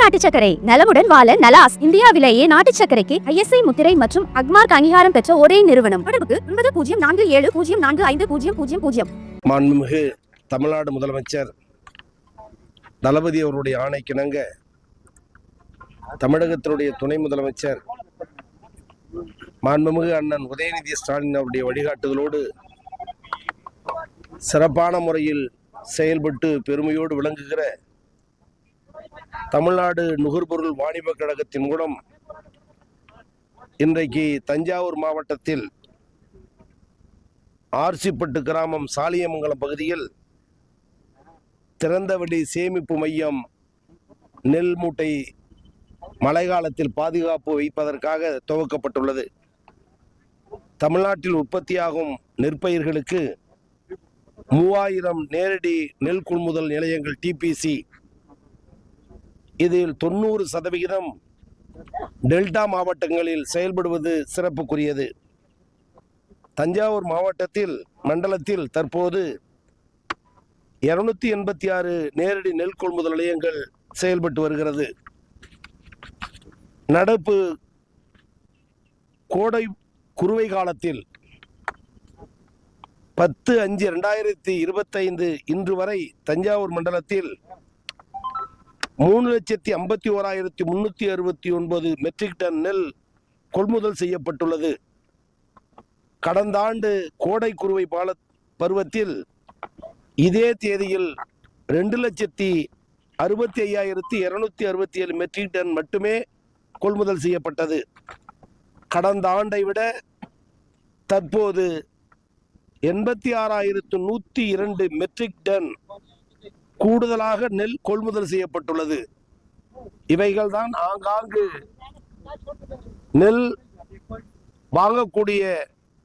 நாட்டு சர்க்கரை. நலமுடன் வாழ நலாஸ். இந்தியாவிலேயே நாட்டு சர்க்கரைக்கு ஐஎஸ்ஐ முத்திரை மற்றும் அக்மார்க் அங்கீகாரம் பெற்ற ஒரே நிறுவனம். தொடர்புக்கு ஒன்பது பூஜ்ஜியம் நான்கு ஏழு பூஜ்ஜியம் நான்கு ஐந்து பூஜ்ஜியம் பூஜ்ஜியம் பூஜ்ஜியம் மாண்புமிகு தமிழ்நாடு முதலமைச்சர் தளபதி அவருடைய ஆணைக்கிணங்க தமிழகத்தினுடைய துணை முதலமைச்சர் மாண்புமிகு அண்ணன் உதயநிதி ஸ்டாலின் அவருடைய வழிகாட்டுதலோடு சிறப்பான முறையில் செயல்பட்டு பெருமையோடு விளங்குகிற தமிழ்நாடு நுகர்பொருள் வாணிபக் கழகத்தின் மூலம் இன்றைக்கு தஞ்சாவூர் மாவட்டத்தில் ஆர்சிப்பட்டு கிராமம் சாலியமங்கலம் பகுதியில் திறந்தவெளி சேமிப்பு மையம் நெல் மூட்டை மழைக்காலத்தில் பாதுகாப்பு வைப்பதற்காக துவக்கப்பட்டுள்ளது. தமிழ்நாட்டில் உற்பத்தியாகும் நெற்பயிர்களுக்கு மூவாயிரம் நேரடி நெல் கொள்முதல் நிலையங்கள் டிபிசி இதில் தொண்ணூறு சதவிகிதம் டெல்டா மாவட்டங்களில் செயல்படுவது சிறப்புக்குரியது. தஞ்சாவூர் மாவட்டத்தில் மண்டலத்தில் தற்போது இருநூத்தி எண்பத்தி ஆறு நேரடி நெல் கொள்முதல் நிலையங்கள் செயல்பட்டு வருகிறது. நடப்பு கோடை குறுவை காலத்தில் பத்து அஞ்சு ரெண்டாயிரத்தி இருபத்தைந்து இன்று வரை தஞ்சாவூர் மண்டலத்தில் மூணு லட்சத்தி ஐம்பத்தி ஓராயிரத்தி முன்னூத்தி அறுபத்தி ஒன்பது மெட்ரிக் டன் நெல் கொள்முதல் செய்யப்பட்டுள்ளது. கடந்த ஆண்டு கோடை குறுவை பால பருவத்தில் இதே தேதியில் ரெண்டு லட்சத்தி அறுபத்தி ஐயாயிரத்தி இருநூத்தி அறுபத்தி ஏழு மெட்ரிக் டன் மட்டுமே கொள்முதல் செய்யப்பட்டது. கடந்த ஆண்டை விட தற்போது எண்பத்தி ஆறாயிரத்து நூற்றி இரண்டு மெட்ரிக் டன் கூடுதலாக நெல் கொள்முதல் செய்யப்பட்டுள்ளது. இவைகள் தான் ஆங்காங்கு நெல் வாங்கக்கூடிய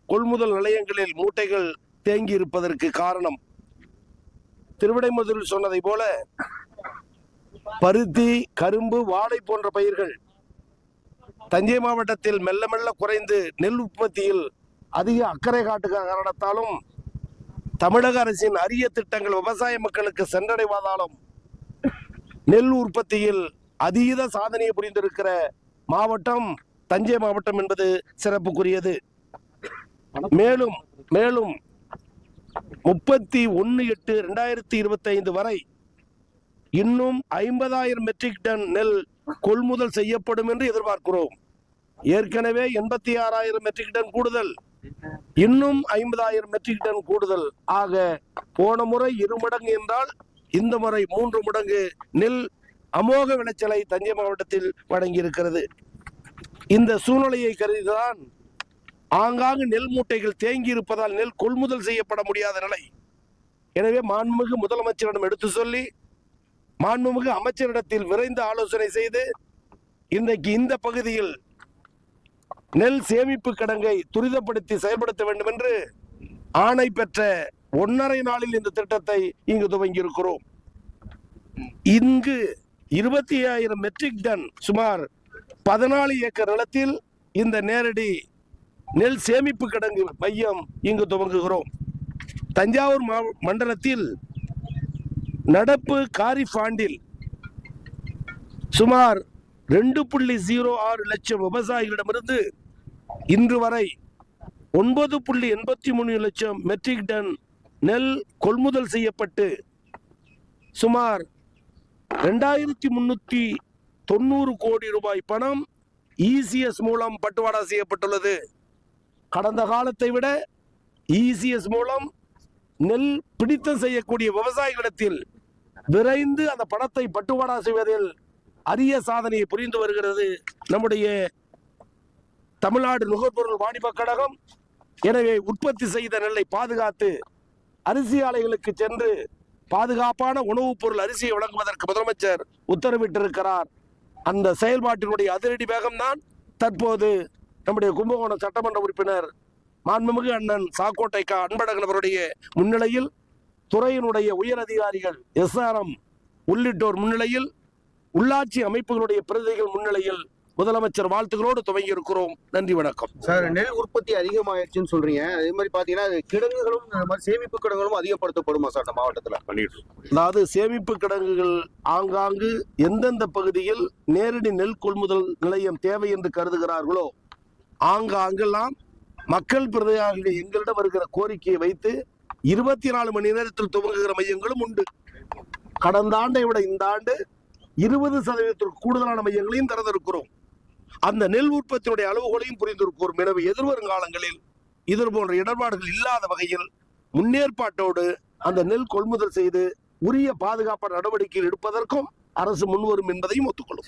கொள்முதல் நிலையங்களில் மூட்டைகள் தேங்கி இருப்பதற்கு காரணம். திருவிடைமுதலில் சொன்னதை போல பருத்தி கரும்பு வாழை போன்ற பயிர்கள் தஞ்சை மாவட்டத்தில் மெல்ல மெல்ல குறைந்து நெல் உற்பத்தியில் அதிக அக்கறை காட்டுகிற காரணத்தாலும் தமிழக அரசின் அரிய திட்டங்கள் விவசாய மக்களுக்கு சென்றடைவதாலும் நெல் உற்பத்தியில் அதீத சாதனையை புரிந்திருக்கிற மாவட்டம் தஞ்சை மாவட்டம் என்பது சிறப்புக்குரியது. மேலும் மேலும் முப்பத்தி ஒன்று எட்டு ரெண்டாயிரத்தி இருபத்தைந்து வரை இன்னும் ஐம்பதாயிரம் மெட்ரிக் டன் நெல் கொள்முதல் செய்யப்படும் என்று எதிர்பார்க்கிறோம். ஏற்கனவே எண்பத்தி ஆறாயிரம் மெட்ரிக் டன் கூடுதல் இன்னும் ஐம்பதாயிரம் மெட்ரிக் டன் கூடுதல். ஆக போன முறை இரு மடங்கு என்றால் இந்த முறை மூன்று மடங்கு நெல் அமோக விளைச்சலை தஞ்சை மாவட்டத்தில் வழங்கியிருக்கிறது. இந்த சூழ்நிலையை கருதிதான் ஆங்காங்கு நெல் மூட்டைகள் தேங்கி இருப்பதால் நெல் கொள்முதல் செய்யப்பட முடியாத நிலை. எனவே மாண்புமிகு முதலமைச்சரிடம் எடுத்து சொல்லி மாண்புமிகு அமைச்சரிடத்தில் விரைந்து ஆலோசனை செய்து இன்றைக்கு இந்த பகுதியில் நெல் சேமிப்பு கிடங்கை துரிதப்படுத்தி செயல்படுத்த வேண்டும் என்று ஆணை பெற்ற ஒன்றரை நாளில் இந்த திட்டத்தை இங்கு துவங்கி இருக்கிறோம் இங்கு இருபத்தி ஆயிரம் மெட்ரிக் டன் சுமார் பதினாலு ஏக்கர் நிலத்தில் இந்த நேரடி நெல் சேமிப்பு கிடங்கு மையம் இங்கு துவங்குகிறோம். தஞ்சாவூர் மா மண்டலத்தில் நடப்பு காரிஃப் ஆண்டில் சுமார் ரெண்டு புள்ளி ஜீரோ ஆறு லட்சம் விவசாயிகளிடமிருந்து இன்று வரை ஒன்பது புள்ளி எண்பத்தி மூணு லட்சம் மெட்ரிக் டன் நெல் கொள்முதல் செய்யப்பட்டு சுமார் ரெண்டாயிரத்தி முன்னூத்தி தொண்ணூறு கோடி ரூபாய் பணம் இசிஎஸ் மூலம் பட்டுவாடா செய்யப்பட்டுள்ளது. கடந்த காலத்தை விட இசிஎஸ் மூலம் நெல் பிடித்தம் செய்யக்கூடிய விவசாயிகளிடத்தில் விரைந்து அந்த பணத்தை பட்டுவாடா செய்வதில் அரிய சாதனையை புரிந்து வருகிறது. நம்முடைய தமிழ்நாடு நுகர்பொருள் வாணிப கழகம். எனவே உற்பத்தி செய்த நெல்லை பாதுகாத்து அரிசி ஆலைகளுக்கு சென்று பாதுகாப்பான உணவுப் பொருள் அரிசியை வழங்குவதற்கு முதலமைச்சர் உத்தரவிட்டிருக்கிறார். அந்த செயல்பாட்டினுடைய அதிரடி வேகம்தான் தற்போது நம்முடைய கும்பகோணம் சட்டமன்ற உறுப்பினர் மாண்புமிகு அண்ணன் சாக்கோட்டை கா அன்பழகன் அவருடைய முன்னிலையில் துறையினுடைய உயர் அதிகாரிகள் எஸ்ஆர்எம் உள்ளிட்டோர் முன்னிலையில் உள்ளாட்சி அமைப்புகளுடைய பிரதிநிதிகள் முன்னிலையில் முதலமைச்சர் வாழ்த்துக்களோடு துவங்கி இருக்கிறோம். நன்றி வணக்கம். சார் நெல் உற்பத்தி அதிகமாயிருச்சுன்னு சொல்றீங்க. அதே மாதிரி பாத்தீங்கன்னா கிடங்குகளும் இந்த மாதிரி சேமிப்பு கிடங்குகளும் அதிகப்படுத்தப்படுமா சார் இந்த மாவட்டத்துல? பண்ணிட்டு அதாவது சேமிப்பு கிடங்குகள் ஆங்காங்கு எந்தெந்த பகுதியில் நேரடி நெல் கொள்முதல் நிலையம் தேவை என்று கருதுகிறார்களோ ஆங்காங்கெல்லாம் மக்கள் பிரதிநிதிகள் எங்களிடம் வருகிற கோரிக்கையை வைத்து இருபத்தி நாலு மணி நேரத்தில் துவங்குகிற மையங்களும் உண்டு. கடந்த ஆண்டை விட இந்த ஆண்டு இருபது சதவீதத்திற்கு கூடுதலான மையங்களையும் திறந்திருக்கிறோம். அந்த நெல் உற்பத்தியுடைய அளவுகளையும் புரிந்திருக்கிறோம் எனவே எதிர்வரும் காலங்களில் இது போன்ற இடர்பாடுகள் இல்லாத வகையில் முன்னேற்பாட்டோடு அந்த நெல் கொள்முதல் செய்து உரிய பாதுகாப்பு நடவடிக்கைகள் எடுப்பதற்கும் அரசு முன்வரும் என்பதையும் ஒத்துக்கொள்ளும்.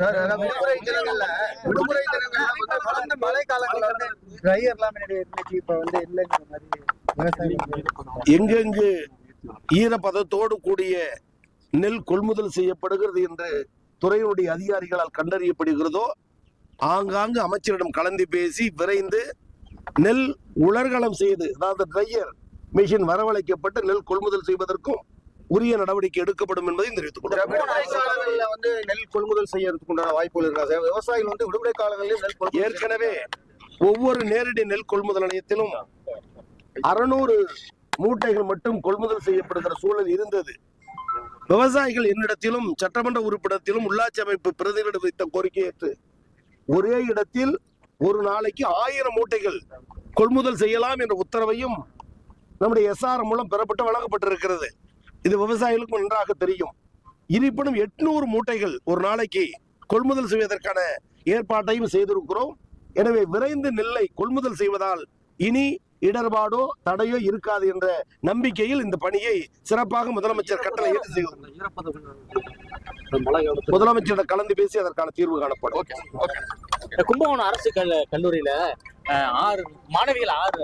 எங்கெங்கு ஈரப்பதத்தோடு கூடிய நெல் கொள்முதல் செய்யப்படுகிறது என்று துறையினுடைய அதிகாரிகளால் கண்டறியப்படுகிறதோ ஆங்காங்கு அமைச்சரிடம் கலந்து பேசி விரைந்து நெல் உலர்களம் செய்து அதாவது ட்ரையர் மிஷின் வரவழைக்கப்பட்டு நெல் கொள்முதல் செய்வதற்கும் உரிய நடவடிக்கை எடுக்கப்படும் என்பதையும் தெரிவித்துக் கொள்கிறேன் காலங்கள்ல வந்து நெல் கொள்முதல் செய்யறதுக்கு உண்டான வாய்ப்புகள் இருக்கா சார்? விவசாயிகள் வந்து விடுமுறை நெல் கொள்முதல் ஏற்கனவே ஒவ்வொரு நேரடி நெல் கொள்முதல் நிலையத்திலும் அறுநூறு மூட்டைகள் மட்டும் கொள்முதல் செய்யப்படுகிற சூழல் இருந்தது. விவசாயிகள் என்னிடத்திலும் சட்டமன்ற உறுப்பினத்திலும் உள்ளாட்சி அமைப்பு பிரதிநிதிகளிடம் வைத்த கோரிக்கை ஏற்று ஒரே இடத்தில் ஒரு நாளைக்கு ஆயிரம் மூட்டைகள் கொள்முதல் செய்யலாம் என்ற உத்தரவையும் நம்முடைய எஸ்ஆர் மூலம் பெறப்பட்டு வழங்கப்பட்டிருக்கிறது. இது விவசாயிகளுக்கும் நன்றாக தெரியும். இருப்பினும் எட்நூறு மூட்டைகள் ஒரு நாளைக்கு கொள்முதல் செய்வதற்கான ஏற்பாட்டையும் செய்திருக்கிறோம். எனவே விரைந்து நெல்லை கொள்முதல் செய்வதால் இனி இடர்பாடோ தடையோ இருக்காது என்ற நம்பிக்கையில் இந்த பணியை சிறப்பாக முதலமைச்சர் கட்டளை ஏற்று செய்வார் முதலமைச்சரிடம் கலந்து பேசி அதற்கான தீர்வு காணப்படும். கும்பகோணம் அரசு கல் கல்லூரியில ஆறு மாணவிகள் ஆறு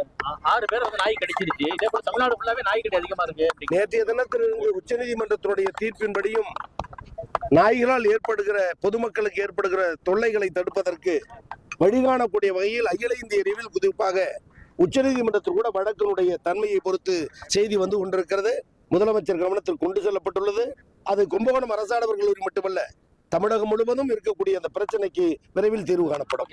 ஆறு பேர் வந்து நாய் கடிச்சிருச்சு. இதே போல தமிழ்நாடு ஃபுல்லாவே நாய் கடி அதிகமா இருக்கு நேற்றைய தினத்திலிருந்து உச்சநீதிமன்றத்தினுடைய தீர்ப்பின்படியும் நாய்களால் ஏற்படுகிற பொதுமக்களுக்கு ஏற்படுகிற தொல்லைகளை தடுப்பதற்கு வழிகாணக்கூடிய வகையில் அகில இந்திய அறிவில் குறிப்பாக உச்சநீதிமன்றத்தில் கூட வழக்கினுடைய தன்மையை பொறுத்து செய்தி வந்து கொண்டிருக்கிறது. முதலமைச்சர் கவனத்தில் கொண்டு செல்லப்பட்டுள்ளது. அது கும்பகோணம் அரசாடவர்கள் மட்டுமல்ல தமிழகம் முழுவதும் இருக்கக்கூடிய அந்த பிரச்சனைக்கு விரைவில் தீர்வு காணப்படும்.